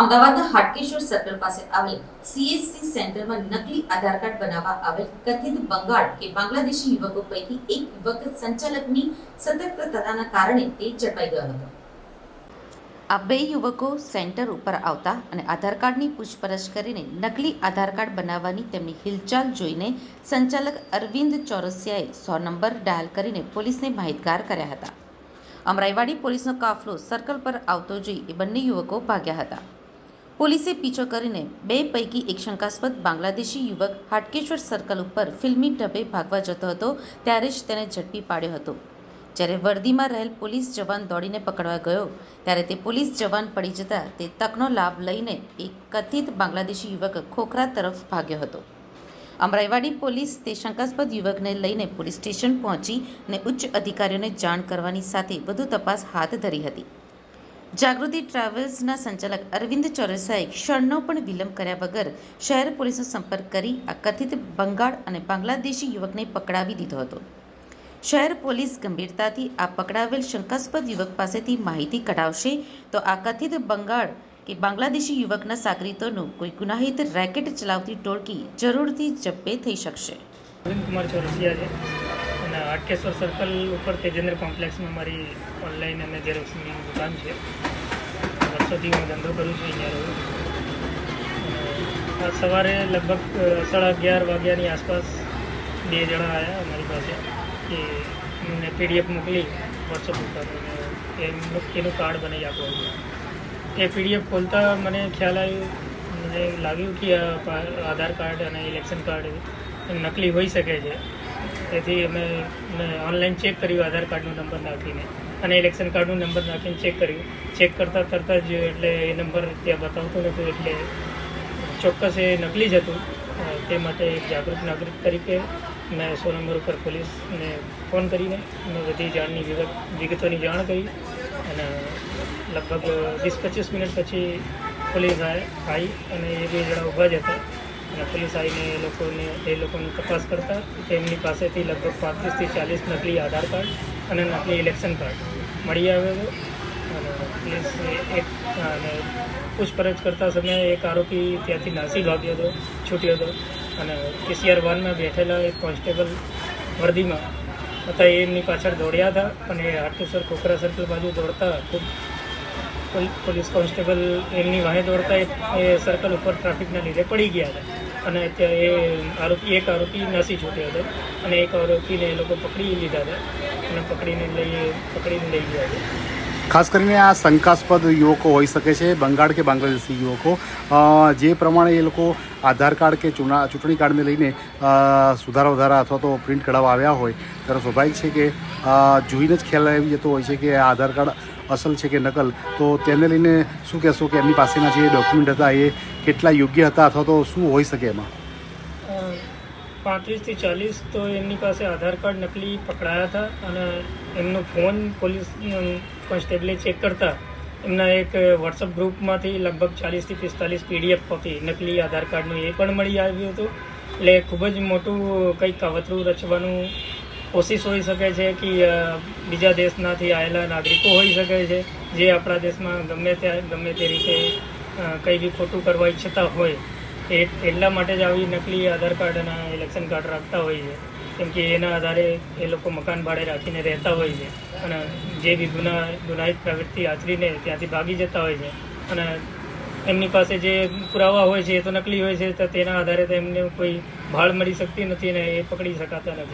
અમદાવાદના હાટકેશ્વર સર્કલ પાસે આવેલ સીએસસી સેન્ટરમાં નકલી આધાર કાર્ડ બનાવવા આવેલ કથિત બંગાળ કે બાંગ્લાદેશી યુવકો પૈકી એક યુવક સંચાલકની સતર્કતાના કારણે તે ઝડપાઈ ગયો હતો. આ બે યુવકો સેન્ટર ઉપર આવતા અને આધાર કાર્ડની પૂછપરછ કરીને નકલી આધાર કાર્ડ બનાવવાની તેમની હિલચાલ જોઈને સંચાલક અરવિંદ ચોરસિયાએ સો નંબર ડાયલ કરીને પોલીસને માહિતગાર કર્યા હતા. અમરાઈવાડી પોલીસનો કાફલો સર્કલ પર આવતો જોઈ એ બંને યુવકો ભાગ્યા હતા. પોલીસે પીછો કરીને બે પૈકી એક શંકાસ્પદ બાંગ્લાદેશી યુવક હાટકેશ્વર સર્કલ ઉપર ફિલ્મી ઢબે ભાગવા જતો હતો, ત્યારે જ તેને ઝડપી પાડ્યો હતો. જ્યારે વર્દીમાં રહેલ પોલીસ જવાન દોડીને પકડવા ગયો, ત્યારે તે પોલીસ જવાન પડી જતા તે તકનો લાભ લઈને એક કથિત બાંગ્લાદેશી યુવક ખોખરા તરફ ભાગ્યો હતો. અમરાઈવાડી પોલીસ તે શંકાસ્પદ યુવકને લઈને પોલીસ સ્ટેશન પહોંચી અને ઉચ્ચ અધિકારીઓને જાણ કરવાની સાથે વધુ તપાસ હાથ ધરી હતી. જાગૃતિ ટ્રાવેલ્સના સંચાલક અરવિંદ ચોરસાએ ક્ષણનો પણ વિલંબ કર્યા વગર શહેર પોલીસનો સંપર્ક કરી આ કથિત બંગાળ અને બાંગ્લાદેશી યુવકને પકડાવી દીધો હતો. શહેર પોલીસ ગંભીરતાથી આ પકડાવેલ શંકાસ્પદ યુવક પાસેથી માહિતી કઢાવશે તો આ કથિત બંગાળ કે બાંગ્લાદેશી યુવકના સાગરીતોનું કોઈ ગુનાહિત રેકેટ ચલાવતી ટોળકી જરૂરથી જપ્પે થઈ શકશે. કુમાર ચોરસિયા છે. અને અટકેશ્વર સર્કલ ઉપર તેજેન્દ્ર કોમ્પ્લેક્સમાં મારી ઓનલાઈન અને ઝેરોક્સની દુકાન છે. વર્ષોથી હું ધંધો કરું છું અહીંયા રહું. સવારે લગભગ સાડા અગિયાર વાગ્યાની આસપાસ બે જણા આવ્યા અમારી પાસે કે એમને પીડીએફ મોકલી વોટ્સઅપ ઉપર એમનું, એનું કાર્ડ બનાવી આપો એ પીડીએફ ખોલતા મને ખ્યાલ આવ્યો, મને લાગ્યું કે આધાર કાર્ડ અને ઇલેક્શન કાર્ડ નકલી હોઈ શકે છે. તેથી અમે ઓનલાઈન ચેક કર્યું, આધાર કાર્ડનો નંબર નાખીને. અને ઇલેક્શન કાર્ડનો નંબર નાખીને ચેક કર્યું. ચેક કરતાં કરતાં જ એટલે એ નંબર ત્યાં બતાવતો નહોતો એટલે ચોક્કસ એ નકલી જ હતું. તે માટે એક જાગૃત નાગરિક તરીકે મેં સો નંબર ઉપર પોલીસને ફોન કરીને મેં બધી જાણની વિગત, વિગતોની જાણ કરી. અને લગભગ વીસ પચીસ મિનિટ પછી પોલીસ આવી અને એ બે જણા ઊભા જ હતા. પોલીસ આવીને એ લોકોને, એ લોકોની તપાસ કરતા તેમની પાસેથી લગભગ પાંત્રીસથી ચાલીસ નકલી આધાર કાર્ડ અને નકલી ઇલેક્શન કાર્ડ મળી આવ્યો અને પોલીસ એક, અને પૂછપરછ કરતા સમયે એક આરોપી ત્યાંથી નાસી ભાગ્યો હતો, છૂટ્યો હતો. અને કેસીઆર વનમાં બેઠેલા એક કોન્સ્ટેબલ વર્દીમાં હતા. એમની પાછળ દોડ્યા હતા અને એ હાટકેશ્વર ખોખરા સર્કલ બાજુ દોડતા ખૂબ પોલ- પોલીસ કોન્સ્ટેબલ એમની વાહે દોડતા એ સર્કલ ઉપર ટ્રાફિકના લીધે પડી ગયા હતા. અને એ આરોપી, એક આરોપી નાસી છૂટ્યો હતો. અને એક આરોપીને એ લોકો પકડી લીધા હતા. અને પકડીને લઈ પકડીને લઈ ગયા હતા ખાસ કરીને આ શંકાસ્પદ યુવકો હોઈ શકે છે, બંગાળ કે બાંગ્લાદેશી યુવકો. જે પ્રમાણે એ લોકો આધાર કાર્ડ કે ચૂના, ચૂંટણી કાર્ડને લઈને સુધારા વધારા અથવા તો પ્રિન્ટ કઢાવવા આવ્યા હોય, ત્યારે સ્વાભાવિક છે કે જોઈને જ ખ્યાલ આવી જતો હોય છે કે આધાર કાર્ડ અસલ છે કે નકલ, તો તેને લઈને શું કહેશો કે એમની પાસેના જે ડોક્યુમેન્ટ હતા એ કેટલા યોગ્ય હતા અથવા તો શું હોઈ શકે એમાં? પાંત્રીસથી ચાલીસ તો એમની પાસે આધાર કાર્ડ નકલી પકડાયા હતા અને એમનો ફોન પોલીસ કોન્સ્ટેબલે ચેક કરતા એમના એક વોટ્સઅપ ગ્રુપમાંથી લગભગ ચાલીસથી પિસ્તાલીસ પીડીએફ કોપી નકલી આધાર કાર્ડનું એ પણ મળી આવ્યું હતું. એટલે ખૂબ જ મોટું કંઈક કાવતરું રચવાનું કોશિશ હોઈ શકે છે કે બીજા દેશનાથી આવેલા નાગરિકો હોઈ શકે છે, જે આપણા દેશમાં ગમે ત્યાં ગમે તે રીતે કંઈ બી ખોટું કરવા ઈચ્છતા હોય, એ, એટલા માટે જ આવી નકલી આધાર કાર્ડ અને ઇલેક્શન કાર્ડ રાખતા હોય છે. કેમ કે એના આધારે એ લોકો મકાન ભાડે રાખીને રહેતા હોય છે અને જે બી ગુના, ગુનાહિત પ્રવૃત્તિ આચરીને ત્યાંથી ભાગી જતા હોય છે. અને એમની પાસે જે પુરાવા હોય છે એ તો નકલી હોય છે, તો તેના આધારે તો એમને કોઈ ભાળ મળી શકતી નથી અને એ પકડી શકાતા નથી.